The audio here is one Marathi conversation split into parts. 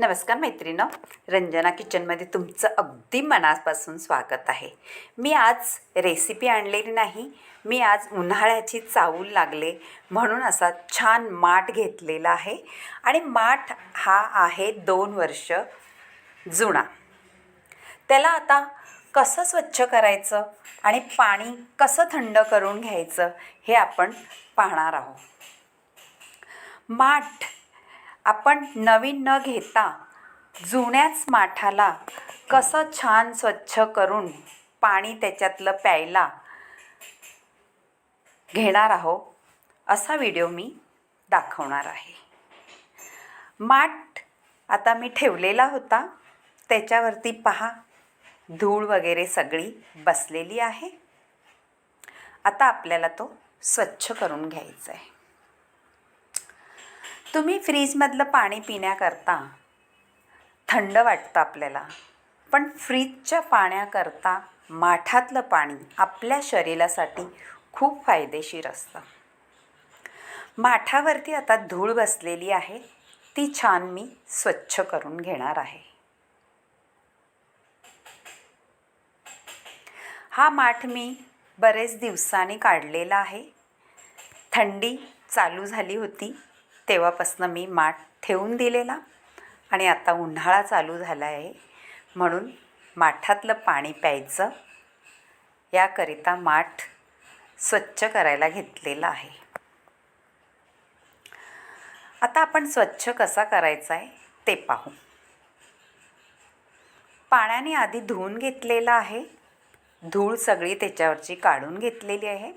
नमस्कार मैत्रिणं रंजना किचनमध्ये तुमचं अगदी मनापासून स्वागत आहे. मी आज रेसिपी आणलेली नाही मी आज उन्हाळ्याची चावूल लागले म्हणून असा छान माठ घेतलेला आहे आणि माठ हा आहे दोन वर्ष जुना. त्याला आता कसं स्वच्छ करायचं आणि पाणी कसं थंड करून घ्यायचं हे आपण पाहणार आहोत. माठ आपण नवीन न घेता जुन्याच माठाला कसं छान स्वच्छ करून पाणी त्याच्यातलं प्यायला घेणार आहो असा व्हिडिओ मी दाखवणार आहे. माठ आता मी ठेवलेला होता. त्याच्यावरती पहा धूळ वगैरे सगळी बसलेली आहे. आता आपल्याला तो स्वच्छ करून घ्यायचा आहे तुम्ही फ्रीजमधलं पाणी पिण्याकरता थंड वाटतं आपल्याला. पण फ्रीजच्या पाण्याकरता माठातलं पाणी आपल्या शरीरासाठी खूप फायदेशीर असतं. माठावरती आता धूळ बसलेली आहे. ती छान मी स्वच्छ करून घेणार आहे. हा माठ मी बरेच दिवसांनी काढलेला आहे. थंडी चालू झाली होती. तेव्हापासून मी माठ ठेवून दिलेला आणि आता उन्हाळा चालू झाला आहे म्हणून माठातलं पाणी प्यायचं. याकरिता माठ स्वच्छ करायला घेतलेला आहे. आता आपण स्वच्छ कसा करायचा आहे ते पाहू. पाण्याने आधी धुवून घेतलेला आहे. धूळ सगळी त्याच्यावरची काढून घेतलेली आहे.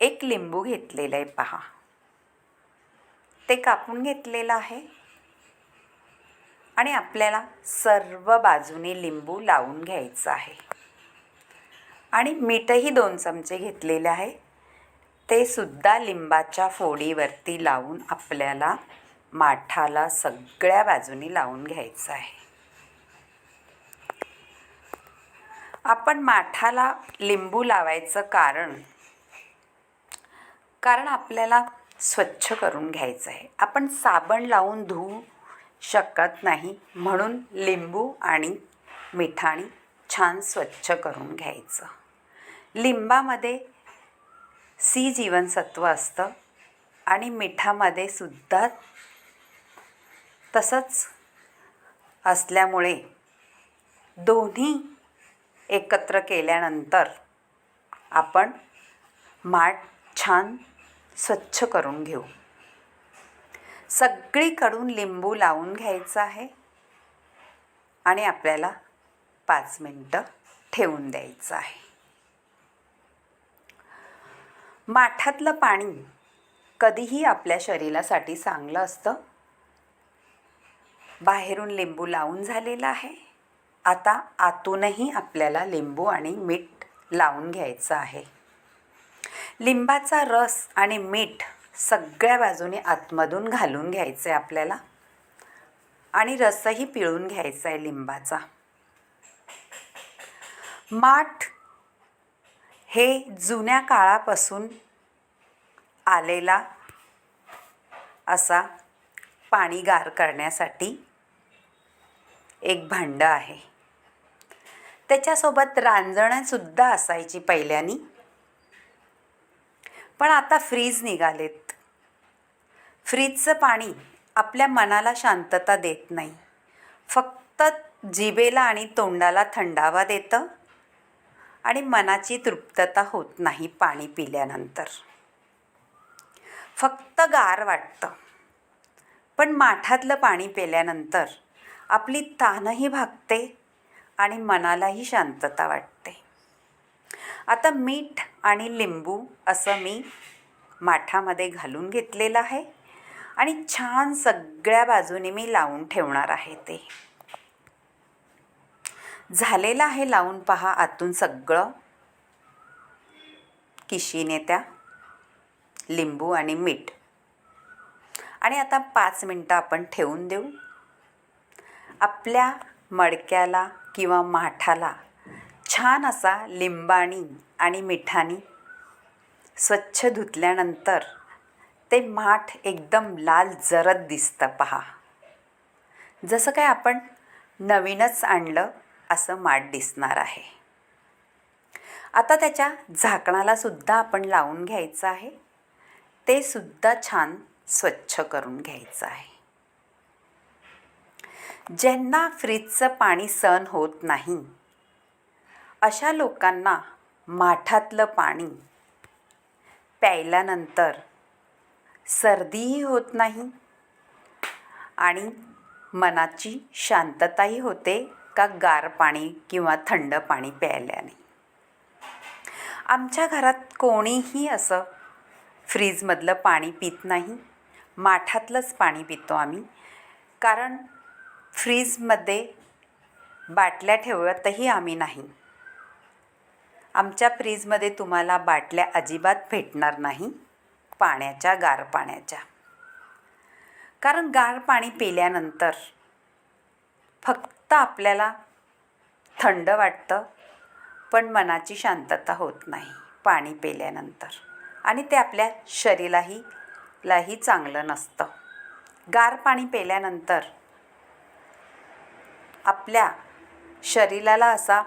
एक लिंबू घेतलेला आहे पहा. ते कापून घेतलेलं आहे. आणि आपल्याला सर्व बाजूने लिंबू लावून घ्यायचं आहे. आणि मीठही दोन चमचे घेतलेले आहे. ते सुद्धा लिंबाच्या फोडीवरती लावून आपल्याला माठाला सगळ्या बाजूनी लावून घ्यायचं आहे. आपण माठाला लिंबू लावायचं कारण कारण आपल्याला स्वच्छ करून घ्यायचं आहे. आपण साबण लावून धुवू शकत नाही. म्हणून लिंबू आणि मिठाणी छान स्वच्छ करून घ्यायचं. लिंबामध्ये सी जीवनसत्व असतं आणि मिठामध्ये सुद्धा तसंच असल्यामुळे दोन्ही एकत्र केल्यानंतर आपण माठ छान स्वच्छ करून घेऊ. सगळीकडून लिंबू लावून घ्यायचं आहे. आणि आपल्याला पाच मिनटं ठेवून द्यायचं आहे. माठातलं पाणी कधीही आपल्या शरीरासाठी चांगलं असतं. बाहेरून लिंबू लावून झालेलं आहे. आता आतूनही आपल्याला लिंबू आणि मीठ लावून घ्यायचं आहे. लिंबाचा रस आणि मीठ सगळ्या बाजूने आतमधून घालून घ्यायचं आहे आपल्याला. आणि रसही पिळून घ्यायचा आहे लिंबाचा. माठ हे जुन्या काळापासून आलेला असा पाणी गार करण्यासाठी एक भांडं आहे. त्याच्यासोबत रांजणंसुद्धा असायची पहिल्यानी. पण आता फ्रीज निघालेत. फ्रीजचं पाणी आपल्या मनाला शांतता देत नाही. फक्त जिभेला आणि तोंडाला थंडावा देतं आणि मनाची तृप्तता होत नाही पाणी पिल्यानंतर. फक्त गार वाटतं. पण माठातलं पाणी पिल्यानंतर आपली तानही भागते आणि मनालाही शांतता वाटते. आता मीठ आणि लिंबू असं मी माठामध्ये घालून घेतलेलं आहे. आणि छान सगळ्या बाजूने मी लावून ठेवणार आहे ते. झालेलं आहे लावून पहा आतून सगळं. किशीने त्या लिंबू आणि मीठ. आणि आता पाच मिनटं आपण ठेवून देऊ. आपल्या मडक्याला किंवा माठाला छान असा लिंबाणी आणि मिठानी स्वच्छ धुतल्यानंतर ते माठ एकदम लाल जरद दिसतं पहा. जसं काय आपण नवीनच आणलं असं माठ दिसणार आहे. आता त्याच्या झाकणाला सुद्धा आपण लावून घ्यायचं आहे. ते सुद्धा छान स्वच्छ करून घ्यायचं आहे. ज्यांना फ्रीजचं पाणी सहन होत नाही अशा लोकांना माठातलं पाणी प्यायल्यानंतर सर्दीही होत नाही आणि मनाची शांतताही होते का गार पाणी किंवा थंड पाणी प्यायल्याने. आमच्या घरात कोणीही असं फ्रीजमधलं पाणी पित नाही माठातलंच पाणी पितो आम्ही. कारण फ्रीजमध्ये बाटल्या ठेवतही आम्ही नाही. आमच्या फ्रीजमध्ये तुम्हाला बाटल्या अजिबात भेटणार नाही पाण्याच्या गार पाण्याच्या. कारण गार पाणी पिल्यानंतर फक्त आपल्याला थंड वाटतं पण मनाची शांतता होत नाही पाणी पिल्यानंतर. आणि ते आपल्या शरीराही लाही चांगलं नसतं. गार पाणी पिल्यानंतर आपल्या शरीराला असा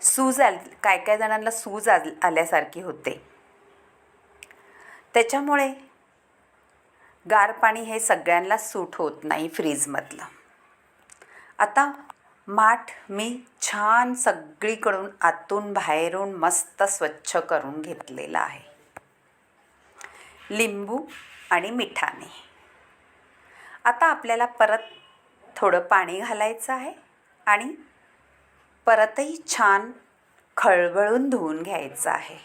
सूज आल काय काय जणांना सूज आल आल्यासारखी होते. त्याच्यामुळे गार पाणी हे सगळ्यांना सूट होत नाही फ्रीजमधलं. आता माठ मी छान सगळीकडून आतून बाहेरून मस्त स्वच्छ करून घेतलेला आहे. लिंबू आणि मिठाने. आता आपल्याला परत थोडं पाणी घालायचं आहे आणि परतही छान खळबळून धुवून घ्यायचं आहे.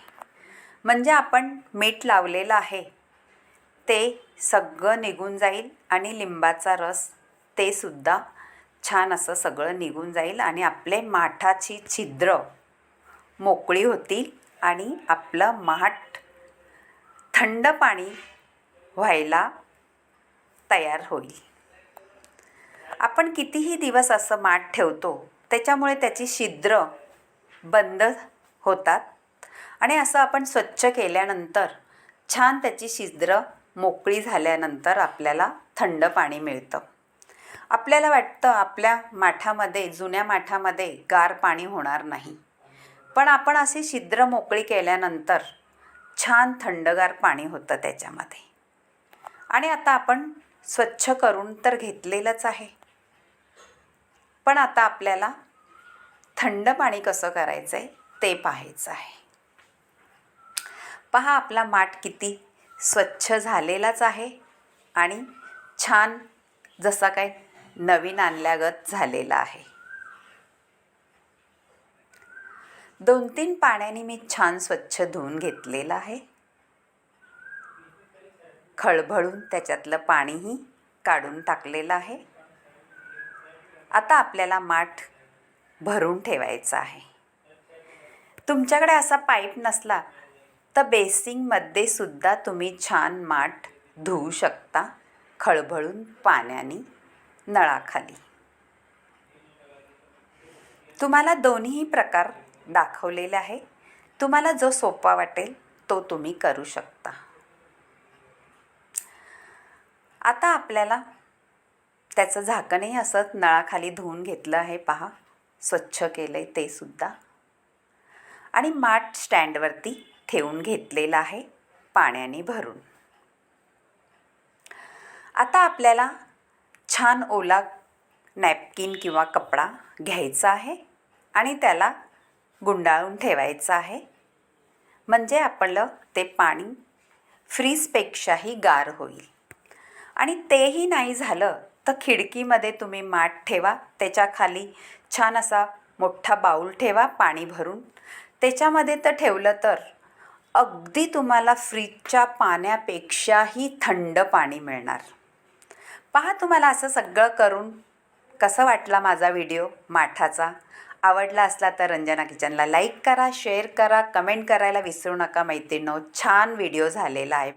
म्हणजे आपण मीठ लावलेलं आहे ते सगळं निघून जाईल आणि लिंबाचा रस ते सुद्धा छान असं सगळं निघून जाईल आणि आपले माठाची छिद्र मोकळी होतील आणि आपलं माठ थंड पाणी व्हायला तयार होईल. आपण कितीही दिवस असं माठ ठेवतो त्याच्यामुळे त्याची छिद्र बंद होतात. आणि असं आपण स्वच्छ केल्यानंतर छान त्याची छिद्र मोकळी झाल्यानंतर आपल्याला थंड पाणी मिळतं. आपल्याला वाटतं आपल्या माठामध्ये जुन्या माठामध्ये गार पाणी होणार नाही. पण आपण अशी छिद्र मोकळी केल्यानंतर छान थंडगार पाणी होतं त्याच्यामध्ये. आणि आता आपण स्वच्छ करून तर घेतलेलंच आहे. पण आता आपल्याला थंड पाणी कसं करायचं आहे ते पाहायचं आहे. पहा आपला माठ किती स्वच्छ झालेलाच आहे आणि छान जसा काय नवीन आणल्यागत झालेला आहे. दोन तीन पाण्याने मी छान स्वच्छ धुवून घेतलेलं आहे. खळबळून त्याच्यातलं पाणीही काढून टाकलेलं आहे. आता आपल्याला माठ भरून ठेवायचा आहे. तुमच्याकडे असा पाईप नसला तर बेसिंगमध्ये सुद्धा तुम्ही छान माठ धुवू शकता खळबळून पाण्याने नळाखाली. तुम्हाला दोन्ही प्रकार दाखवलेले आहे. तुम्हाला जो सोपा वाटेल तो तुम्ही करू शकता. आता आपल्याला त्याचं झाकणही असं नळाखाली धुवून घेतलं आहे पहा. स्वच्छ केलं आहे ते सुद्धा. आणि माठ स्टँडवरती ठेवून घेतलेलं आहे पाण्याने भरून. आता आपल्याला छान ओला नॅपकिन किंवा कपडा घ्यायचा आहे आणि त्याला गुंडाळून ठेवायचं आहे. म्हणजे आपलं ते पाणी फ्रीजपेक्षाही गार होईल. आणि तेही नाही झालं तर खिडकीमध्ये तुम्ही माठ ठेवा त्याच्याखाली छान असा मोठा बाऊल ठेवा पाणी भरून. त्याच्यामध्ये तर ठेवलं तर अगदी तुम्हाला फ्रीजच्या पाण्यापेक्षाही थंड पाणी मिळणार. पहा तुम्हाला असं सगळं करून कसं वाटला माझा व्हिडिओ माठाचा? आवडला असला तर रंजना किचनला लाईक करा शेअर करा कमेंट करायला विसरू नका मैत्रिणींनो छान व्हिडिओ झालेला आहे.